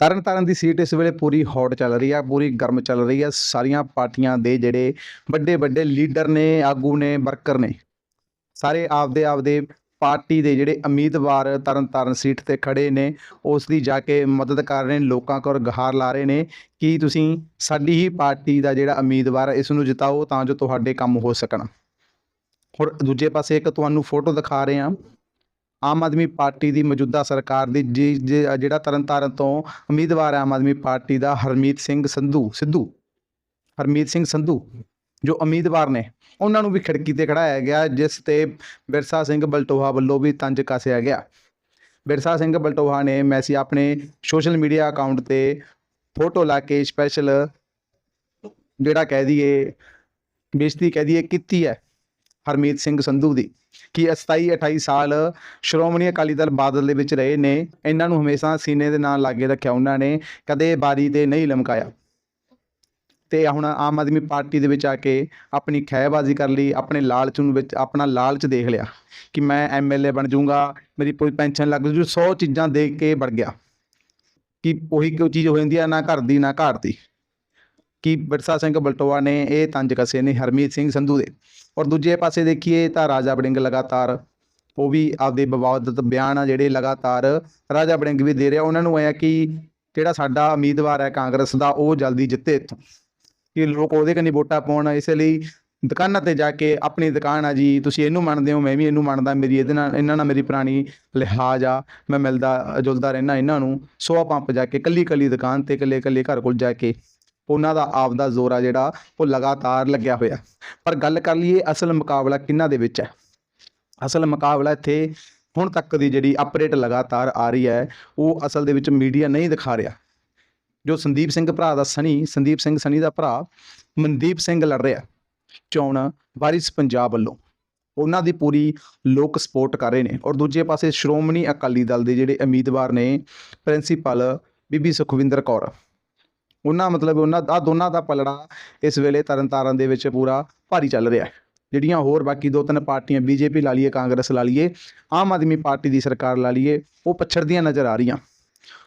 ਤਰਨ ਤਾਰਨ ਦੀ seat ਇਸ ਵੇਲੇ ਪੂਰੀ hot ਚੱਲ ਰਹੀ ਆ, ਪੂਰੀ ਗਰਮ ਚੱਲ ਰਹੀ ਆ। ਸਾਰੀਆਂ ਪਾਰਟੀਆਂ ਦੇ ਜਿਹੜੇ ਵੱਡੇ ਵੱਡੇ ਲੀਡਰ ਨੇ, ਆਗੂ ਨੇ, ਵਰਕਰ ਨੇ, ਸਾਰੇ ਆਪਦੇ ਆਪਦੇ ਪਾਰਟੀ ਦੇ ਜਿਹੜੇ ਉਮੀਦਵਾਰ ਤਰਨ ਤਾਰਨ ਸੀਟ ਤੇ ਖੜੇ ਨੇ, ਉਸ ਦੀ ਜਾ ਕੇ ਮਦਦ ਕਰ ਰਹੇ ਨੇ, ਲੋਕਾਂ ਕੋਲ ਗਹਾਰ ਲਾ ਰਹੇ ਨੇ ਕਿ ਤੁਸੀਂ ਸਾਡੀ ਹੀ ਪਾਰਟੀ ਦਾ ਜਿਹੜਾ ਉਮੀਦਵਾਰ ਇਸ ਨੂੰ ਜਿਤਾਓ ਤਾਂ ਜੋ ਤੁਹਾਡੇ ਕੰਮ ਹੋ ਸਕਣ। ਹੋਰ ਦੂਜੇ ਪਾਸੇ ਇੱਕ ਤੁਹਾਨੂੰ ਫੋਟੋ ਦਿਖਾ ਰਹੇ ਹਾਂ। ਆਮ ਆਦਮੀ ਪਾਰਟੀ ਦੀ ਮੌਜੂਦਾ ਸਰਕਾਰ ਦੀ ਜੀ- ਜੀ- ਜਿਹੜਾ ਤਰਨਤਾਰਨ ਤੋਂ ਉਮੀਦਵਾਰ ਹੈ ਆਮ ਆਦਮੀ ਪਾਰਟੀ ਦਾ ਹਰਮੀਤ ਸਿੰਘ ਸੰਧੂ, ਸਿੱਧੂ, ਹਰਮੀਤ ਸਿੰਘ ਸੰਧੂ, ਜੋ ਉਮੀਦਵਾਰ ਨੇ, ਉਹਨਾਂ ਨੂੰ ਵੀ ਖਿੜਕੀ ਤੇ ਖੜਾਇਆ ਗਿਆ, ਜਿਸ ਤੇ ਬਿਰਸਾ ਸਿੰਘ ਬਲਟੋਹਾ ਵੱਲੋਂ ਵੀ ਤੰਜ ਕੱਸਿਆ ਗਿਆ। ਬਿਰਸਾ ਸਿੰਘ ਬਲਟੋਹਾ ਨੇ ਮੈਸੀ ਆਪਣੇ ਸੋਸ਼ਲ ਮੀਡੀਆ ਅਕਾਊਂਟ ਤੇ ਫੋਟੋ ਲਾ ਕੇ ਸਪੈਸ਼ਲ ਜਿਹੜਾ ਕਹਿ ਦਈਏ, ਬੇਇੱਜ਼ਤੀ ਕਹਿ ਦਈਏ ਕੀਤੀ ਹੈ। ਹਰਮੀਤ ਸਿੰਘ ਸੰਧੂ ਦੀ, ਕਿ 27 28 ਸਾਲ ਸ਼੍ਰੋਮਣੀ ਅਕਾਲੀ ਦਲ ਬਾਦਲ ਦੇ ਵਿੱਚ ਰਹੇ ਨੇ। ਇਹਨਾਂ ਨੂੰ ਹਮੇਸ਼ਾ ਸੀਨੇ ਦੇ ਨਾਲ ਲਾਗੇ ਰੱਖਿਆ ਉਹਨਾਂ ਨੇ, ਕਦੇ ਬਾਰੀ ਤੇ ਨਹੀਂ ਲਮਕਾਇਆ। ਤੇ ਹੁਣ ਆਮ ਆਦਮੀ ਪਾਰਟੀ ਦੇ ਵਿੱਚ ਆ ਕੇ ਆਪਣੀ ਖਹਿਬਾਜ਼ੀ ਕਰ ਲਈ, ਆਪਣੇ ਲਾਲਚ ਨੂੰ ਵਿੱਚ, ਆਪਣਾ ਲਾਲਚ ਦੇਖ ਲਿਆ ਕਿ ਮੈਂ ਐਮਐਲਏ ਬਣ ਜਾਊਂਗਾ, ਮੇਰੀ ਕੋਈ ਪੈਨਸ਼ਨ ਲੱਗ ਜੂ 100 ਚੀਜ਼ਾਂ ਦੇਖ ਕੇ ਵੜ ਗਿਆ। ਕਿ ਉਹੀ ਕੋਈ ਚੀਜ਼ ਹੋ ਜਾਂਦੀ ਆ, ਨਾ ਘਰ ਦੀ, ਨਾ ਘਰ ਦੀ। ਕਿ ਬਿਰਸਾ ਸਿੰਘ ਬਲਟੋਆ ਨੇ ਇਹ ਤੰਜ ਕਸੇ ਨੇ ਹਰਮੀਤ ਸਿੰਘ ਸੰਧੂ ਦੇ। ਔਰ ਦੂਜੇ ਪਾਸੇ ਦੇਖੀਏ ਤਾਂ ਰਾਜਾ ਬੜਿੰਗ ਲਗਾਤਾਰ, ਉਹ ਵੀ ਆਪਦੇ ਵਿਵਾਦਤ ਬਿਆਨ ਆ ਜਿਹੜੇ ਲਗਾਤਾਰ ਰਾਜਾ ਬੜਿੰਗ ਵੀ ਦੇ ਰਿਹਾ। ਉਹਨਾਂ ਨੂੰ ਇਹ ਆ ਕਿ ਜਿਹੜਾ ਸਾਡਾ ਉਮੀਦਵਾਰ ਹੈ ਕਾਂਗਰਸ ਦਾ, ਉਹ ਜਲਦੀ ਜਿੱਤੇ ਇੱਥੋਂ। ਕਿ ਲੋਕ ਉਹਦੇ ਕੰਨੀ ਵੋਟਾਂ ਪਾਉਣ, ਇਸ ਲਈ ਦੁਕਾਨਾਂ ਤੇ ਜਾ ਕੇ ਆਪਣੀ ਦੁਕਾਨ ਆ ਜੀ, ਤੁਸੀਂ ਇਹਨੂੰ ਮੰਨਦੇ ਹੋ, ਮੈਂ ਵੀ ਇਹਨੂੰ ਮੰਨਦਾ, ਮੇਰੀ ਇਹਦੇ ਨਾਲ, ਇਹਨਾਂ ਨਾਲ ਮੇਰੀ ਪੁਰਾਣੀ ਲਿਹਾਜ਼ ਆ, ਮੈਂ ਮਿਲਦਾ, ਜੁਲਦਾ ਰਹਿਣਾ ਇਹਨਾਂ ਨੂੰ। ਸੌ ਪੰਪ ਜਾ ਕੇ ਕੱਲੀ ਕੱਲੀ ਦੁਕਾਨ ਤੇ ਕੱਲੇ ਕੱਲੇ ਘਰ ਕੋਲ ਜਾ ਕੇ ਉਹਨਾਂ ਦਾ ਆਪ ਦਾ ਜ਼ੋਰ ਆ ਜਿਹੜਾ, ਉਹ ਲਗਾਤਾਰ ਲੱਗਿਆ ਹੋਇਆ। ਪਰ ਗੱਲ ਕਰ ਲਈਏ, ਅਸਲ ਮੁਕਾਬਲਾ ਕਿਹਨਾਂ ਦੇ ਵਿੱਚ ਹੈ? ਅਸਲ ਮੁਕਾਬਲਾ ਇੱਥੇ ਹੁਣ ਤੱਕ ਦੀ ਜਿਹੜੀ ਅਪਡੇਟ ਲਗਾਤਾਰ ਆ ਰਹੀ ਹੈ, ਉਹ ਅਸਲ ਦੇ ਵਿੱਚ ਮੀਡੀਆ ਨਹੀਂ ਦਿਖਾ ਰਿਹਾ। ਜੋ ਸੰਦੀਪ ਸਿੰਘ ਭਰਾ ਦਾ ਸਨੀ, ਸੰਦੀਪ ਸਿੰਘ ਸਨੀ ਦਾ ਭਰਾ, ਮਨਦੀਪ ਸਿੰਘ ਲੜ ਰਿਹਾ। ਚੋਣ ਵਾਰਿਸ ਪੰਜਾਬ ਵੱਲੋਂ। ਉਹਨਾਂ ਦੀ ਪੂਰੀ ਲੋਕ ਸਪੋਰਟ ਕਰ ਰਹੇ ਨੇ। ਔਰ ਦੂਜੇ ਪਾਸੇ ਸ਼੍ਰੋਮਣੀ ਅਕਾਲੀ ਦਲ ਦੇ ਜਿਹੜੇ ਉਮੀਦਵਾਰ ਨੇ, ਪ੍ਰਿੰਸੀਪਲ ਬੀਬੀ ਸੁਖਵਿੰਦਰ ਕੌਰ। ਉਹਨਾਂ ਮਤਲਬ ਉਹਨਾਂ ਆ ਦੋਨਾਂ ਦਾ ਪਲੜਾ ਇਸ ਵੇਲੇ ਤਰਨਤਾਰਨ ਦੇ ਵਿੱਚ ਪੂਰਾ ਭਾਰੀ ਚੱਲ ਰਿਹਾ ਹੈ। ਜਿਹੜੀਆਂ ਹੋਰ ਬਾਕੀ ਦੋ ਤਿੰਨ ਪਾਰਟੀਆਂ ਬੀਜੇਪੀ ਲਾ ਲਈਏ, ਕਾਂਗਰਸ ਲਾ ਲਈਏ, ਆਮ ਆਦਮੀ ਪਾਰਟੀ ਦੀ ਸਰਕਾਰ ਲਾ ਲਈਏ, ਉਹ ਪਛੜਦੀਆਂ ਨਜ਼ਰ ਆ ਰਹੀਆਂ।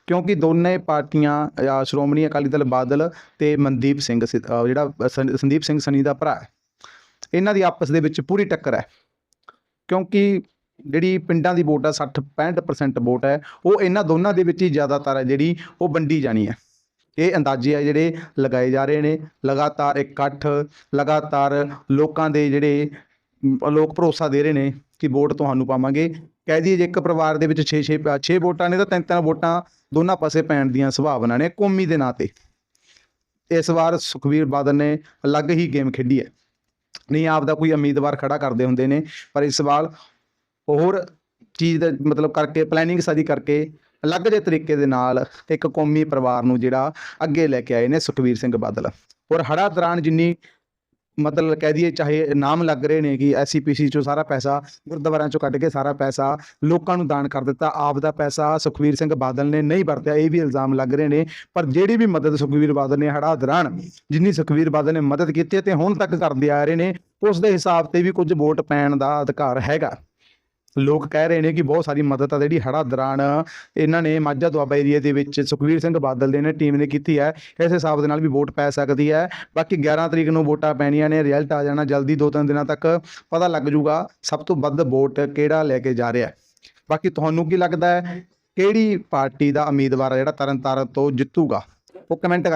ਕਿਉਂਕਿ ਦੋਨੇ ਪਾਰਟੀਆਂ ਸ਼੍ਰੋਮਣੀ ਅਕਾਲੀ ਦਲ ਬਾਦਲ ਤੇ ਮਨਦੀਪ ਸਿੰਘ ਸਿ- ਜਿਹੜਾ ਸੰਦੀਪ ਸਿੰਘ ਸਨੀ ਦਾ ਭਰਾ ਹੈ। ਇਹਨਾਂ ਦੀ ਆਪਸ ਦੇ ਵਿੱਚ ਪੂਰੀ ਟੱਕਰ ਹੈ। ਕਿਉਂਕਿ ਜਿਹੜੀ ਪਿੰਡਾਂ ਦੀ ਵੋਟ ਹੈ 60 65% ਵੋਟ ਹੈ, ਉਹ ਇਹਨਾਂ ਦੋਨਾਂ ਦੇ ਵਿੱਚ ਹੀ ਜ਼ਿਆਦਾਤਰ ਹੈ ਜਿਹੜੀ ਉਹ ਵੰਡੀ ਜਾਣੀ ਹੈ। ਇਹ ਅੰਦਾਜ਼ੇ ਆ ਜਿਹੜੇ ਲਗਾਏ ਜਾ ਰਹੇ ਨੇ। ਲਗਾਤਾਰ ਇਕੱਠ, ਲਗਾਤਾਰ ਲੋਕਾਂ ਦੇ ਜਿਹੜੇ ਲੋਕ ਭਰੋਸਾ ਦੇ ਰਹੇ ਨੇ ਕਿ ਵੋਟ ਤੁਹਾਨੂੰ ਪਾਵਾਂਗੇ। ਕਹਿ ਦਈਏ ਜੇ ਇੱਕ ਪਰਿਵਾਰ ਦੇ ਵਿੱਚ 6 6 6 ਵੋਟਾਂ ਨੇ ਤਾਂ ਤਿੰਨ ਤਿੰਨ ਵੋਟਾਂ ਦੋਨਾਂ ਪਾਸੇ ਪੈਣ ਦੀਆਂ ਸੰਭਾਵਨਾ ਨੇ ਕੌਮੀ ਦੇ ਨਾਂ ਤੇ। ਇਸ ਵਾਰ ਸੁਖਵੀਰ ਬਾਦਲ ਨੇ ਅਲੱਗ ਹੀ ਗੇਮ ਖੇਡੀ ਹੈ। ਨਹੀਂ, ਆਪ ਦਾ ਕੋਈ ਉਮੀਦਵਾਰ ਖੜਾ ਕਰਦੇ ਹੁੰਦੇ ਨੇ, ਪਰ ਇਸ ਵਾਰ ਹੋਰ ਚੀਜ਼ ਦਾ ਮਤਲਬ ਕਰਕੇ ਪਲੈਨਿੰਗ ਸਾਰੀ ਕਰਕੇ ਅਲੱਗ ਜਿਹੇ ਤਰੀਕੇ ਦੇ ਨਾਲ ਇੱਕ ਕੌਮੀ ਪਰਿਵਾਰ ਨੂੰ ਜਿਹੜਾ ਅੱਗੇ ਲੈ ਕੇ ਆਏ ਨੇ ਸੁਖਵੀਰ ਸਿੰਘ ਬਾਦਲ। ਔਰ ਹੜਾ ਦੌਰਾਨ ਜਿੰਨੀ ਮਤਲਬ ਕਹਿ ਦਈਏ ਚਾਹੇ ਨਾਮ ਲੱਗ ਰਹੇ ਨੇ ਕਿ ਐਸਸੀਪੀਸੀ ਚੋਂ ਸਾਰਾ ਪੈਸਾ, ਗੁਰਦੁਆਰਿਆਂ ਚੋਂ ਕੱਢ ਕੇ ਸਾਰਾ ਪੈਸਾ, ਲੋਕਾਂ ਨੂੰ ਦਾਨ ਕਰ ਦਿੱਤਾ, ਆਪ ਦਾ ਪੈਸਾ ਸੁਖਵੀਰ ਸਿੰਘ ਬਾਦਲ ਨੇ ਨਹੀਂ ਵਰਤਿਆ, ਇਹ ਵੀ ਇਲਜ਼ਾਮ ਲੱਗ ਰਹੇ ਨੇ। ਪਰ ਜਿਹੜੀ ਵੀ ਮਦਦ ਸੁਖਵੀਰ ਬਾਦਲ ਨੇ ਹੜਾ ਦੌਰਾਨ ਜਿੰਨੀ ਸੁਖਵੀਰ ਬਾਦਲ ਨੇ ਮਦਦ ਕੀਤੀ ਹੈ ਤੇ ਹੁਣ ਤੱਕ ਕਰਦੇ ਆ ਰਹੇ ਨੇ, ਉਸ ਦੇ ਹਿਸਾਬ ਤੇ ਵੀ ਕੁਝ ਵੋਟ ਪੈਣ ਦਾ ਅਧਿਕਾਰ ਹੈਗਾ। ਲੋਕ ਕਹਿ ਰਹੇ ਨੇ ਕਿ ਬਹੁਤ ਸਾਰੀ ਮਦਦ ਆ ਜਿਹੜੀ ਹੜਾ ਦੌਰਾਨ ਇਹਨਾਂ ਨੇ ਮਾਝਾ ਦੁਆਬਾ ਏਰੀਆ ਦੇ ਵਿੱਚ ਸੁਖਵੀਰ ਸਿੰਘ ਬਾਦਲ ਦੇ ਨੇ ਟੀਮ ਨੇ ਕੀਤੀ ਹੈ। ਇਸ ਹਿਸਾਬ ਦੇ ਨਾਲ ਵੀ ਵੋਟ ਪੈ ਸਕਦੀ ਹੈ। ਬਾਕੀ 11 ਤਰੀਕ ਨੂੰ ਵੋਟਾਂ ਪੈਣੀਆਂ ਨੇ, ਰਿਜ਼ਲਟ ਆ ਜਾਣਾ, ਜਲਦੀ ਦੋ ਤਿੰਨ ਦਿਨਾਂ ਤੱਕ ਪਤਾ ਲੱਗ ਜਾਊਗਾ ਸਭ ਤੋਂ ਵੱਧ ਵੋਟ ਕਿਹੜਾ ਲੈ ਕੇ ਜਾ ਰਿਹਾ। ਬਾਕੀ ਤੁਹਾਨੂੰ ਕੀ ਲੱਗਦਾ ਹੈ, ਕਿਹੜੀ ਪਾਰਟੀ ਦਾ ਉਮੀਦਵਾਰ ਜਿਹੜਾ ਤਰਨਤਾਰਨ ਤੋਂ ਜਿੱਤੂਗਾ? ਉਹ ਕਮੈਂਟ